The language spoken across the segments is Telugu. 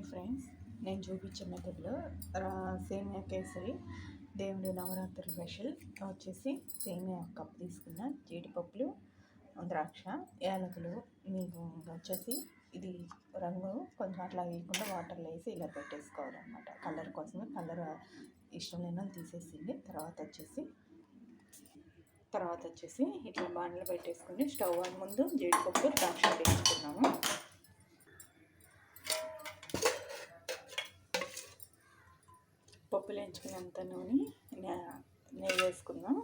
హాయ్ ఫ్రెండ్స్ నేను చూపించే మెథడ్లో సేమియా కేసరి దేవుడి నవరాత్రి స్పెషల్. వచ్చేసి సేమియా కప్ తీసుకున్న జీడిపప్పులు ద్రాక్ష యాలకులు మీకు వచ్చేసి ఇది రంగు. కొంచెం అట్లా వేయకుండా వాటర్లో వేసి ఇలా పెట్టేసుకోవాలన్నమాట. కలర్ కోసమే కలర్ ఇష్టం లేని తీసేసింది. తర్వాత వచ్చేసి తర్వాత వచ్చేసి ఇట్లా బాండ్లు పెట్టేసుకుని స్టవ్ ముందు జీడిపప్పు ద్రాక్ష వేసుకున్నాము. పప్పులు ఎంచుకున్నంత నూనె నెయ్యి వేసుకుందాం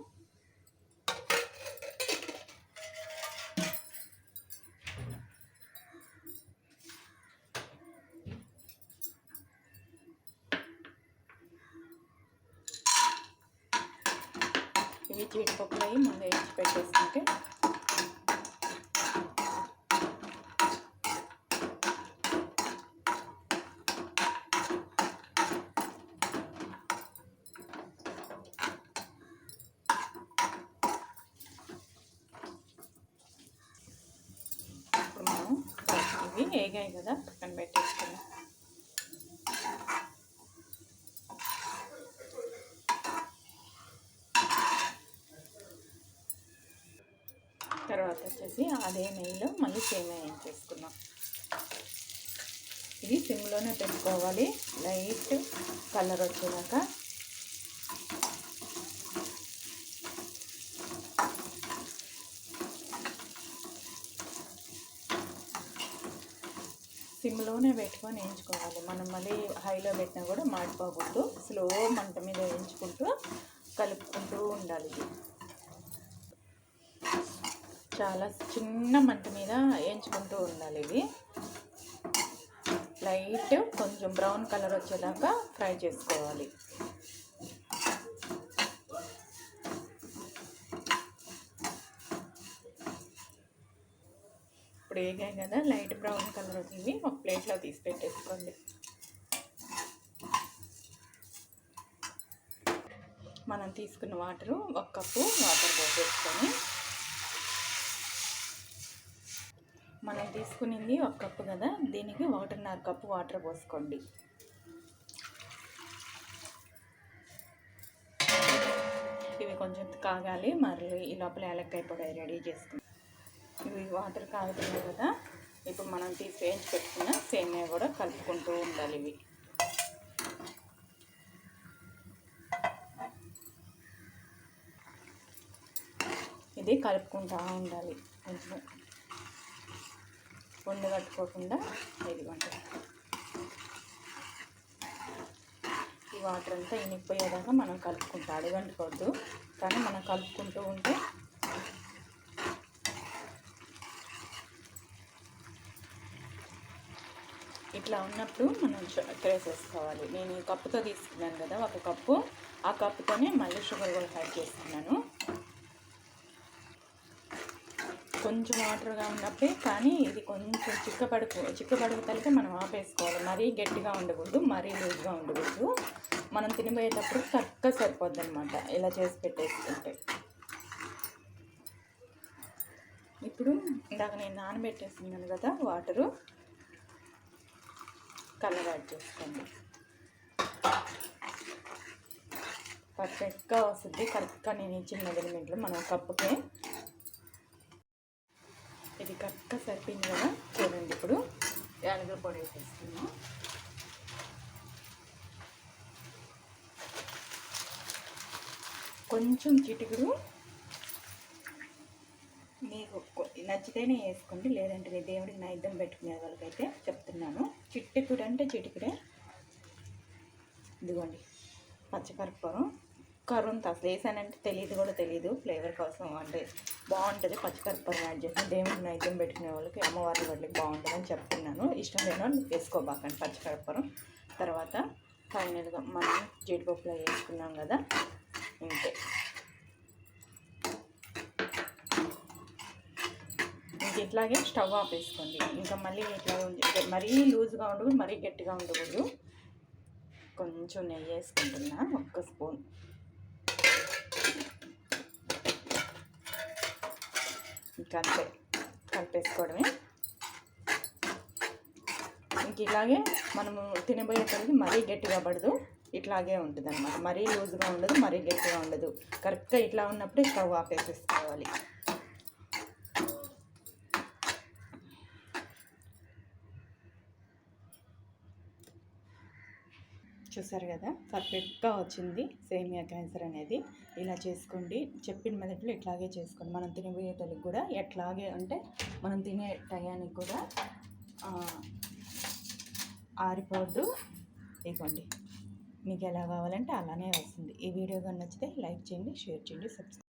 ఇవి జీడిపప్పులు అవి ముందు వేసి పెట్టేసుకుంటే ఇప్పుడు మనం ఇవి కదా పక్కన పెట్టేసుకున్నాం తర్వాత వచ్చేసి అదే నెయ్యిలో మళ్ళీ సేమియా వేయించేసుకున్నాం ఇది సిమ్లోనే పెట్టుకోవాలి. లైట్ కలర్ వచ్చాక సిమ్లోనే పెట్టుకొని వేయించుకోవాలి. మనం మళ్ళీ హైలో పెట్టినా కూడా మాడిపోకూడదు. స్లో మంట మీద వేయించుకుంటూ కలుపుకుంటూ ఉండాలి. చాలా చిన్న మంట మీద వేయించుకుంటూ ఉండాలి ఇవి లైట్ కొంచెం బ్రౌన్ కలర్ వచ్చేదాకా ఫ్రై చేసుకోవాలి. ఇప్పుడు వేగాయి కదా? లైట్ బ్రౌన్ కలర్ వచ్చింది ఒక ప్లేట్లో తీసి పెట్టేసుకోండి మనం తీసుకున్న వాటరు ఒక కప్పు వాటర్ పోసేసుకొని మనం తీసుకునింది ఒక కప్పు కదా? దీనికి ఒకటిన్నర కప్పు వాటర్ పోసుకోండి. ఇవి కొంచెం కాగాలి మరి ఈ లోపల ఏలక్కాయ పొడి రెడీ చేసుకుని ఇవి వాటర్ కాగుతున్నాయి కదా. ఇప్పుడు మనం తీసి వేయించి పెట్టుకున్న సేమియా కూడా కలుపుకుంటూ ఉండాలి ఇవి. ఇది కలుపుకుంటూ ఉండాలి. కొంచెం వండు కట్టుకోకుండా ఇదిగోండి ఈ వాటర్ అంతా ఇనిపోయేదాకా మనం కలుపుకుంటూ. అడగంటుకోవద్దు. కానీ మనం కలుపుకుంటూ ఉంటే ఇట్లా ఉన్నప్పుడు మనం చక్కెర వేసేసుకోవాలి నేను ఈ కప్పుతో తీసుకున్నాను కదా ఒక కప్పు. ఆ కప్పుతోనే మళ్ళీ షుగర్ కూడా యాడ్ చేస్తున్నాను. కొంచెం వాటర్గా ఉన్నప్పుడే కానీ ఇది కొంచెం చిక్కపడుకు చిక్కపడుకు తలితే మనం ఆపేసుకోవాలి. మరీ గట్టిగా ఉండకూడదు మరీ లూజ్గా ఉండకూడదు. మనం తినిపోయేటప్పుడు కరెక్ట్గా సరిపోద్ది అనమాట ఇలా చేసి పెట్టేసుకుంటే. ఇప్పుడు ఇందాక నేను నానబెట్టేసుకున్నాను కదా వాటరు. కలర్ యాడ్ చేసుకోండి. పర్ఫెక్ట్గా వస్తుంది కరెక్ట్గా నేను ఇచ్చిన మెజర్మెంట్లో మనం కప్పుకే. ఇది కరెక్ట్గా సరిపోయింది కదా? చూడండి ఇప్పుడు. యాలకుల పొడి వేసేస్తున్నాం కొంచెం చిటికుడు మీకు కొ- నచ్చితేనే వేసుకోండి లేదంటే నేను దేవుడికి నైద్యం పెట్టుకునే వాళ్ళకైతే చెప్తున్నాను. చిట్టుకుడు అంటే చిటికుడే. ఇదిగోండి పచ్చకర్పూరం. కరుంత అసలు వేసానంటే తెలియదు కూడా తెలియదు ఫ్లేవర్ కోసం అంటే బాగుంటుంది పచ్చికర్పూరం యాడ్ చేసి. దేవుడికి నైద్యం పెట్టుకునే వాళ్ళకి అమ్మవారి వాళ్ళకి బాగుంటుందని చెప్తున్నాను. ఇష్టం లేని వేసుకోబాకండి పచ్చికర్పూరం. తర్వాత ఫైనల్గా మనం జీడిపప్పులో వేసుకున్నాం కదా ఇంతే ఇంక ఇట్లాగే స్టవ్ ఆపేసుకోండి ఇంకా మళ్ళీ ఇట్లా మరీ లూజ్గా ఉండకూడదు మరీ గట్టిగా ఉండకూడదు. కొంచెం నెయ్యి వేసుకుంటున్నా ఒక్క స్పూన్. ఇంకా అంతే కలిపేసుకోవడమే. ఇంక ఇలాగే మనము తినబోయేటప్పటికి మరీ గట్టిగా పడదు ఇట్లాగే ఉంటుంది అనమాట మరీ లూజ్గా ఉండదు మరీ గట్టిగా ఉండదు. కరెక్ట్గా ఇట్లా ఉన్నప్పుడే స్టవ్ ఆపేసేసుకోవాలి చూసారు కదా? పర్ఫెక్ట్గా వచ్చింది సేమియా క్యాన్సర్ అనేది. ఇలా చేసుకోండి. చెప్పిన మెదట్లో ఇట్లాగే చేసుకోండి. మనం తినబోయేటలకి కూడా ఎట్లాగే అంటే మనం తినే టయానికి కూడా ఆరిపోద్దు ఇవ్వండి మీకు ఎలా కావాలంటే అలానే వస్తుంది. ఈ వీడియో కానీ నచ్చితే లైక్ చేయండి షేర్ చేయండి సబ్స్క్రైబ్